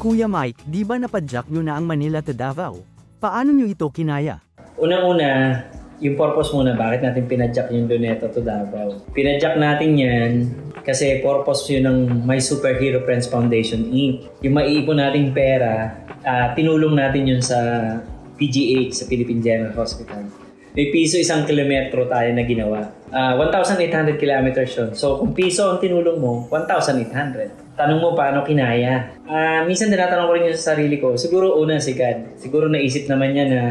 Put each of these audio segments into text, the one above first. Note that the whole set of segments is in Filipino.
Kuya Mike, di ba napadyak nyo na ang Manila to Davao? Paano nyo ito kinaya? Unang-una, yung purpose muna, bakit natin pinadyak yung Luneta to Davao. Pinadyak natin yan kasi purpose yun ng My Superhero Friends Foundation Inc. Yung maiipon nating pera, ah, tinulong natin yun sa PGH, sa Philippine General Hospital. May piso isang kilometro tayo na ginawa. Ah, 1,800 kilometers yun. So, kung piso ang tinulong mo, 1,800. Tanong mo paano kinaya. Ah, minsan tinatanong ko rin yun sa sarili ko. Siguro una si God. Siguro naisip naman niya na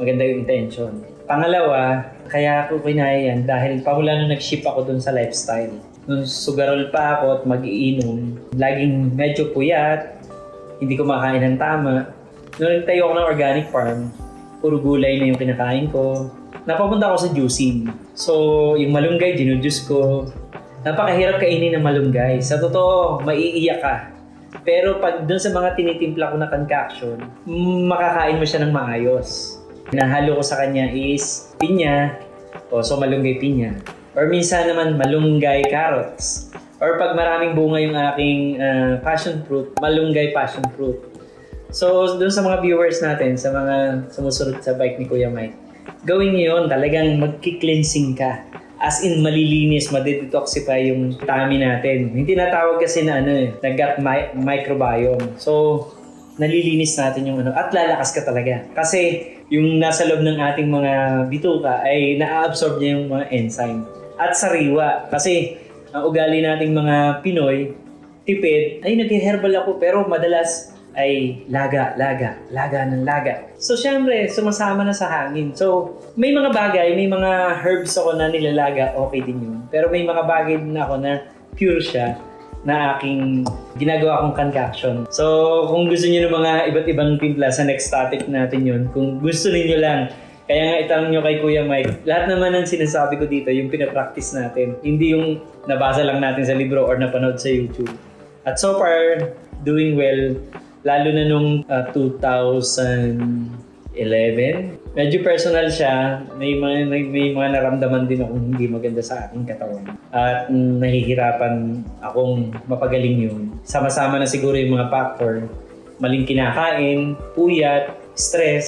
maganda yung intention. Pangalawa, kaya ako kinaya yan dahil pamula nung nag-ship ako dun sa lifestyle. Nung sugarol pa ako at mag-iinom, laging medyo puyat, hindi ko makain ng tama. Nung nagtayo ako ng organic farm, puro gulay na yung kinakain ko. Napapunta ako sa juicing. So, yung malunggay, ginujuice ko. Napakahirap kainin ng malunggay. Sa totoo, maiiyak ka. Pero pag dun sa mga tinitimpla ko na concoction, makakain mo siya ng maayos. Nahalo ko sa kanya is pinya, o so malunggay pinya. Or minsan naman malunggay carrots. Or pag maraming bunga yung aking ah, passion fruit, malunggay passion fruit. So, dun sa mga viewers natin, sa mga sumusunod sa bike ni Kuya Mike, gawin niyo yun, talagang magki-cleansing ka. As in, malilinis, madedetoxify yung tummy natin. Hindi natawag kasi na ano eh, na gut mi- microbiome. So, nalilinis natin yung ano, at lalakas ka talaga. Kasi, yung nasa loob ng ating mga bituka ay na-absorb niya yung mga enzyme. At sariwa. Kasi, ang ugali nating mga Pinoy, tipid, ay nag-herbal ako pero madalas ay laga, laga, laga ng laga. So, syempre, sumasama na sa hangin. So, may mga bagay, may mga herbs ako na nilalaga, okay din yun. Pero may mga bagay din ako na pure siya na aking ginagawa kong concoction. So, kung gusto niyo ng mga iba't ibang timpla sa next topic natin yun, kung gusto niyo lang, kaya nga itanong nyo kay Kuya Mike, lahat naman ng sinasabi ko dito, yung pinapractice natin. Hindi yung nabasa lang natin sa libro or napanood sa YouTube. At so far, doing well, lalo na nung ah, 2011. Medyo personal siya. May mga, may, may mga naramdaman din akong hindi maganda sa aking katawan. At nahihirapan akong mapagaling yun. Sama-sama na siguro yung mga factor. Maling kinakain, puyat, stress,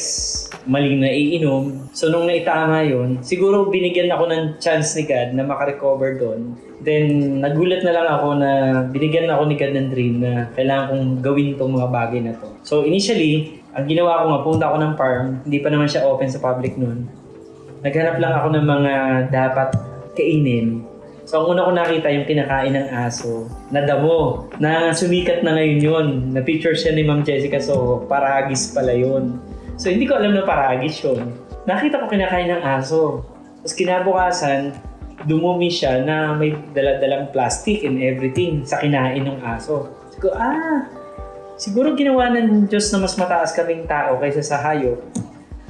maling naiinom. So nung naitama yun, siguro binigyan ako ng chance ni God na makarecover doon. Then nagulat na lang ako na binigyan ako ni God ng dream na kailangan kong gawin tong mga bagay na to. So initially, ang ginawa ko nga, punta ako ng farm, hindi pa naman siya open sa public noon. Naghanap lang ako ng mga dapat kainin. So ang una ko nakita yung kinakain ng aso na damo na sumikat na ngayon yun. Na picture siya ni Ma'am Jessica so paragis pala yun. So hindi ko alam na paragis yun. Nakita ko kinakain ng aso. Tapos kinabukasan, dumumi siya na may daladalang plastic and everything sa kinain ng aso. Ko, ah, siguro ginawa ng Diyos na mas mataas kaming tao kaysa sa hayop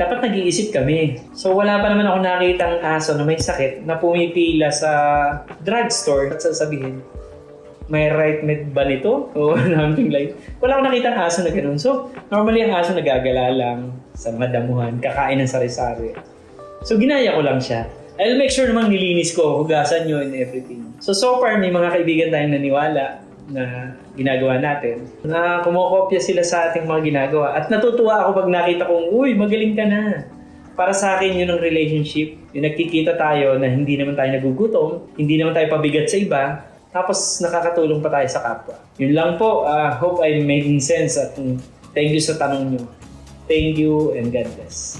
dapat nag-iisip kami. So wala pa naman ako nakita ang aso na may sakit na pumipila sa drugstore at sasabihin, may right med ba nito? O something like, wala akong nakita ang aso na ganun. So, normally ang aso nagagala lang sa madamuhan, kakain ng sari-sari. So, ginaya ko lang siya. I'll make sure namang nilinis ko, hugasan nyo and everything. So, so far, may mga kaibigan tayong naniwala na ginagawa natin na kumokopya sila sa ating mga ginagawa. At natutuwa ako pag nakita kong, uy, magaling ka na. Para sa akin, yun ang relationship. Yung nagkikita tayo na hindi naman tayo nagugutom, hindi naman tayo pabigat sa iba, tapos nakakatulong pa tayo sa kapwa. Yun lang po. ah, hope I'm making sense at mm, thank you sa tanong nyo. Thank you and God bless.